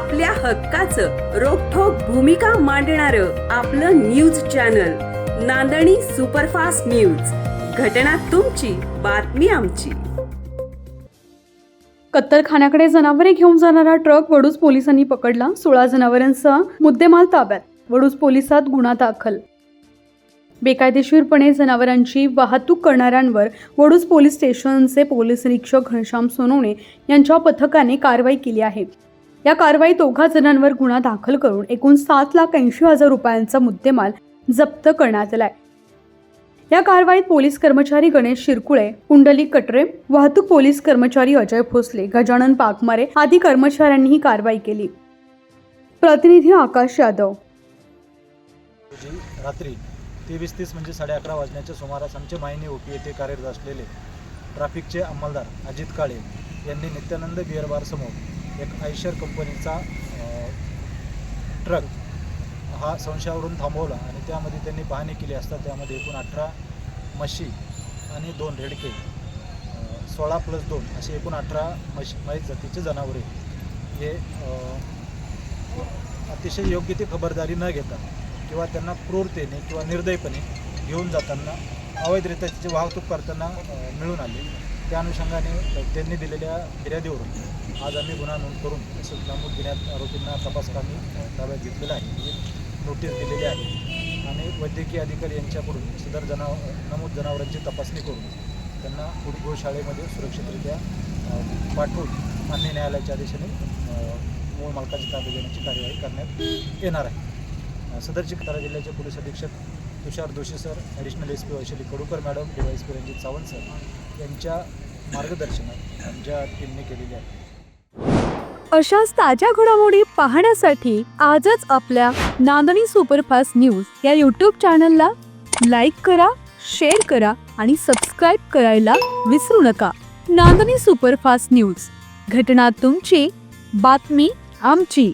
आपल्या हक्काचं रोखोक भूमिका मांडणार आपलं news channel Nandani superfast news. घटना तुमची बातमी आमची. कत्तलखान्याकडे जनावरे घेऊन जाणारा ट्रक वडूज पोलिसांनी पकडला. सोळा जनावरांचा मुद्देमाल ताब्यात. वडूज पोलिसात गुन्हा दाखल. बेकायदेशीरपणे जनावरांची वाहतूक करणाऱ्यांवर वडूज पोलीस स्टेशनचे पोलीस निरीक्षक घनश्याम सोनवणे यांच्या पथकाने कारवाई केली आहे. या कारवाईत दोघा जणांवर गुन्हा दाखल करून एकूण सात लाख ऐंशी हजार रुपयांचा मुद्देमाल जप्त करण्यात आलाय. या कारवाईत पोलीस कर्मचारी गणेश शिरकुळे पुंडलिक कटरे वाहतूक पोलीस कर्मचारी अजय भोसले गजानन पाकमारे आदी कर्मचाऱ्यांनी ही कारवाई केली. प्रतिनिधी आकाश यादव. रात्री तेवीस तीस म्हणजे साडे अकरा वाजण्याच्या सुमारास आमचे मायनी ओपी येथे कार्यरत असलेले ट्रॅफिकचे अंमलदार अजित काळे यांनी नित्यानंद बिअर समोर एक आयशर कंपनीचा ट्रक हा संशयावरून थांबवला आणि त्यामध्ये त्यांनी पाहणी केली असता त्यामध्ये एकूण अठरा म्हशी आणि दोन रेडके सोळा प्लस दोन असे एकूण अठरा म्हशी म्हैस जातीचे जनावरे हे अतिशय योग्य ती खबरदारी न घेता किंवा त्यांना क्रूरतेने किंवा निर्दयपणे घेऊन जाताना अवैधरित्या तिची वाहतूक करताना मिळून आली त्या अनुषंगाने त्यांनी दिलेल्या फिर्यादीवरून आज आम्ही गुन्हा नोंद करून तसंच नमूद घेण्यात आरोपींना तपास कामी ताब्यात घेतलेला आहे. म्हणजे नोटीस दिलेली आहे. आणि वैद्यकीय अधिकारी यांच्याकडून सदर जनाव नमूद जनावरांची तपासणी करून त्यांना पुढ गोशाळेमध्ये सुरक्षितरित्या पाठवून मान्य न्यायालयाच्या आदेशाने मूळ मालकाची ताब्यात घेण्याची कार्यवाही करण्यात येणार आहे. सदर सदरची जिल्ह्याचे पोलीस अधीक्षक Tushar Doshi sir additional S P Vaishali Kadukar madam D Y S P Ranjit Sawant sir यांच्या मार्गदर्शनात आमच्या टीमने केलेली आहे. अशाच ताज्या घडामोडी पाहण्यासाठी आजच आपल्या नांदणी सुपरफास्ट न्यूज या यूट्यूब चॅनलला लाईक करा शेअर करा आणि सबस्क्राईब करायला विसरू नका. Nandani superfast news. घटना तुमची बातमी आमची.